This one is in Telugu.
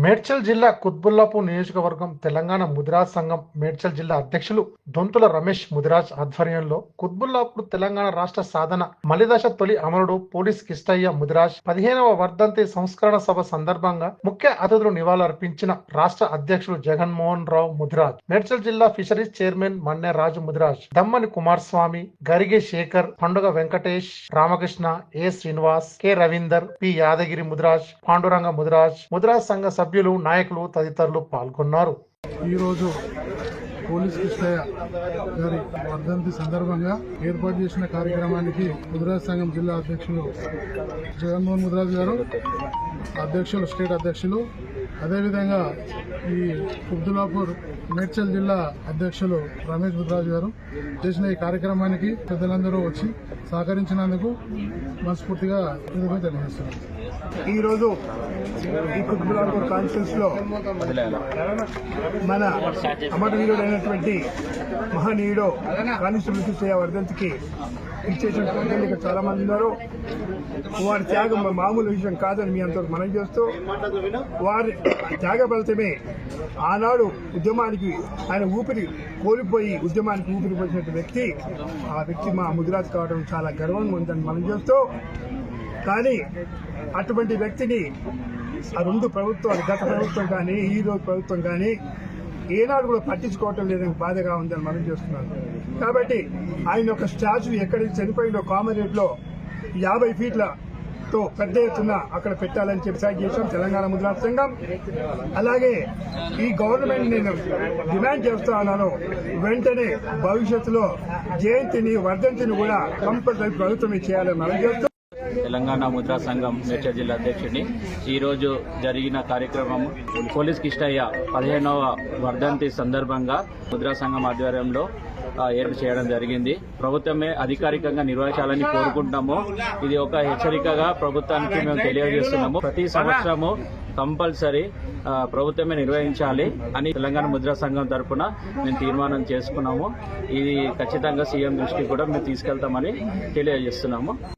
మేడ్చల్ జిల్లా కుత్బుల్లాపూర్ నియోజకవర్గం తెలంగాణ ముదిరాజ్ సంఘం మేడ్చల్ జిల్లా అధ్యక్షులు దొంతుల రమేష్ ముదిరాజ్ ఆధ్వర్యంలో కుత్బుల్లాపూర్ తెలంగాణ రాష్ట్ర సాధన మలిదశ తొలి అమరుడు పోలీస్ కిష్టయ్య ముదిరాజ్ పదిహేనవ వర్ధంతి సంస్కరణ సభ సందర్భంగా ముఖ్య అతిథులు నివాళులర్పించిన రాష్ట్ర అధ్యక్షులు జగన్మోహన్ రావు ముదిరాజ్ మేడ్చల్ జిల్లా fisheries chairman Manne Raju Mudiraj Dammani Kumar Swamy Garige Shekar Panduga Venkatesh Ramakrishna A Srinivas K Ravinder P Yadagiri Mudiraj Panduranga Mudiraj Mudiraj సంఘ సభ్యులు సభ్యులు నాయకులు తదితరులు పాల్గొన్నారు. ఈరోజు పోలీస్ కృష్ణయ్య గారి వర్ధంతి సందర్భంగా ఏర్పాటు చేసిన కార్యక్రమానికి ముద్రాజ్ సంఘం జిల్లా అధ్యక్షులు జగన్మోహన్ ముద్రాజ్ గారు అధ్యక్షులు స్టేట్ అధ్యక్షులు అదేవిధంగా ఈ కుబ్దులాపూర్ మేడ్చల్ జిల్లా అధ్యక్షులు రమేష్ బుద్రాజు గారు చేసిన ఈ కార్యక్రమానికి పెద్దలందరూ వచ్చి సహకరించినందుకు మనస్ఫూర్తిగా కృతజ్ఞతలు తెలియజేస్తున్నాను ఈరోజు ఈ కుత్బులాపూర్ కాన్ఫరెన్స్లో మన అమరవీరుడైనటువంటి మహనీయుడు కానిస్టేబుల్ కృష్ణయ్య వర్ధంతికి ఇచ్చేసినటువంటి ఇక్కడ చాలా మంది ఉన్నారు వారి త్యాగం మామూలు విషయం కాదని మీ అందరూ మనం చేస్తూ వారి త్యాగ ఫలితమే ఆనాడు ఉద్యమానికి ఆయన ఊపిరి కోల్పోయి ఉద్యమానికి ఊపిరి పోసినటువంటి వ్యక్తి ఆ వ్యక్తి మా ముదిరాజ్ కావడం చాలా గర్వంగా ఉందని మనం చేస్తూ కానీ అటువంటి వ్యక్తిని ఆ రెండు ప్రభుత్వాలు గత ప్రభుత్వం కానీ ఈ రోజు ప్రభుత్వం కానీ ఏనాడు కూడా పట్టించుకోవటం లేదని బాధగా ఉందని మనం చేస్తున్నాను కాబట్టి ఆయన యొక్క స్టాచ్యూ ఎక్కడ చనిపోయిందో కామరేట్లో యాభై ఫీట్లతో పెద్ద ఎత్తున అక్కడ పెట్టాలని చెప్పి డిసైడ్ చేశాం తెలంగాణ ముద్రా సంఘం. అలాగే ఈ గవర్నమెంట్ నేను డిమాండ్ చేస్తా ఉన్నాను వెంటనే భవిష్యత్తులో జయంతిని వర్ధంతిని కూడా కంపల్సరీ ప్రభుత్వమే చేయాలని మనం చేస్తాం తెలంగాణ ముద్రా సంఘం మేడ్చల్ జిల్లా అధ్యక్షుడిని. ఈరోజు జరిగిన కార్యక్రమం పోలీస్ కిష్టయ్య పదిహేనవ వర్ధంతి సందర్భంగా ముద్రా సంఘం ఆధ్వర్యంలో ఏర్పాటు చేయడం జరిగింది. ప్రభుత్వమే అధికారికంగా నిర్వహించాలని కోరుకుంటున్నాము. ఇది ఒక హెచ్చరికగా ప్రభుత్వానికి మేము తెలియజేస్తున్నాము. ప్రతి సంవత్సరము కంపల్సరీ ప్రభుత్వమే నిర్వహించాలి అని తెలంగాణ ముద్రా సంఘం తరఫున మేము తీర్మానం చేసుకున్నాము. ఇది ఖచ్చితంగా సీఎం దృష్టికి కూడా మేము తీసుకెళ్తామని తెలియజేస్తున్నాము.